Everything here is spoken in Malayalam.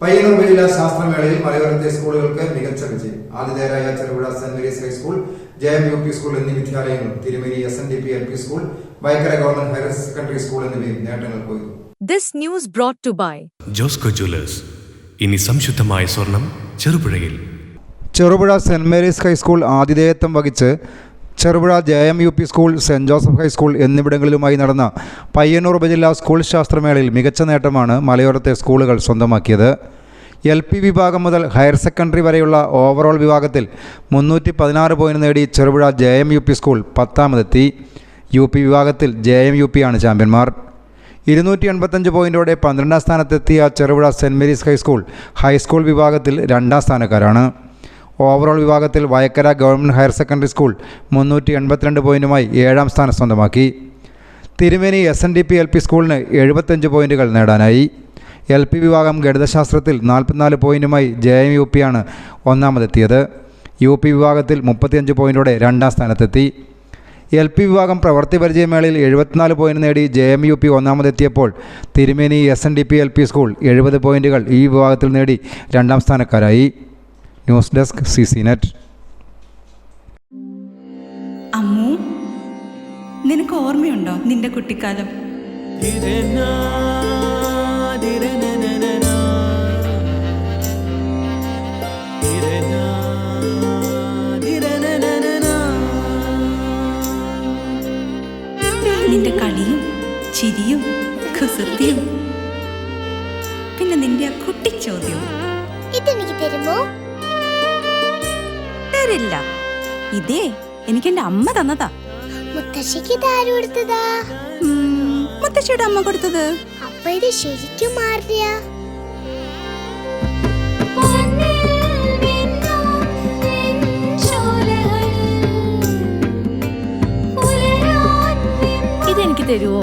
പയ്യന്നൂർ ജില്ലാ ശാസ്ത്രമേളയിൽ മലയോരത്തെ സ്കൂളുകൾക്ക് മികച്ച വിജയം. ആതിഥേയരായ Cherupuzha saint Mary's high school J M U P school എന്നീ വിദ്യാലയങ്ങളും Thirumeni S N D P L P school Vaikkara government higher secondary school എന്നിവയും നേട്ടങ്ങൾ കൊയ്തു. This news brought to by Josco jewellers ഇനി സംശുദ്ധമായ സ്വർണം ചെറുപുഴയിൽ. Cherupuzha saint Mary's high school ആതിഥേയത്വം വഹിച്ച് Cherupuzha J M U P school saint Joseph high school എന്നിവിടങ്ങളിലുമായി നടന്ന പയ്യന്നൂർ ഉപജില്ലാ സ്കൂൾ ശാസ്ത്രമേളയിൽ മികച്ച നേട്ടമാണ് മലയോരത്തെ സ്കൂളുകൾ സ്വന്തമാക്കിയത്. എൽ പി വിഭാഗം മുതൽ ഹയർ സെക്കൻഡറി വരെയുള്ള ഓവറോൾ വിഭാഗത്തിൽ മുന്നൂറ്റി പതിനാറ് പോയിന്റ് നേടി Cherupuzha J M U P school പത്താമതെത്തി. U P വിഭാഗത്തിൽ ജെ എം യു പി ആണ് ചാമ്പ്യന്മാർ. ഇരുന്നൂറ്റി എൺപത്തഞ്ച് പോയിന്റോടെ പന്ത്രണ്ടാം സ്ഥാനത്തെത്തിയ Cherupuzha saint Mary's high school high school വിഭാഗത്തിൽ രണ്ടാം സ്ഥാനക്കാരാണ്. ഓവറോൾ വിഭാഗത്തിൽ Vayakkara government higher secondary school മുന്നൂറ്റി എൺപത്തിരണ്ട് പോയിന്റുമായി ഏഴാം സ്ഥാനം സ്വന്തമാക്കി. Thirumeni S N D P L P സ്കൂളിന് എഴുപത്തഞ്ച് പോയിന്റുകൾ നേടാനായി. എൽ പി വിഭാഗം ഗണിതശാസ്ത്രത്തിൽ നാൽപ്പത്തിനാല് പോയിന്റുമായി ജെ എം യു പി ആണ് ഒന്നാമതെത്തിയത്. യു പി വിഭാഗത്തിൽ മുപ്പത്തിയഞ്ച് പോയിന്റോടെ രണ്ടാം സ്ഥാനത്തെത്തി. എൽ പി വിഭാഗം പ്രവൃത്തി പരിചയമേളയിൽ എഴുപത്തിനാല് പോയിന്റ് നേടി J M U P ഒന്നാമതെത്തിയപ്പോൾ Thirumeni S N D P L P school എഴുപത് പോയിന്റുകൾ ഈ വിഭാഗത്തിൽ നേടി രണ്ടാം സ്ഥാനക്കാരായി. News desk C C net. Ammu നിനക്ക് ഓർമ്മയുണ്ടോ നിന്റെ കുട്ടിക്കാലം? നിന്റെ കളിയും ചിരിയും കുസൃതിയും പിന്നെ നിന്റെ ആ കുട്ടിച്ചോദ്യവും. തരില്ല ഇതേ എനിക്ക് എന്റെ അമ്മ തന്നതാ. മുത്തശ്ശിക്ക് ഇതാര് കൊടുത്തതാ? ഉം, മുത്തശ്ശിയുടെ അമ്മ കൊടുത്തത്. അപ്പൊ ഇത് ശരിക്കും മാറിയ? ഇതെനിക്ക് തരുമോ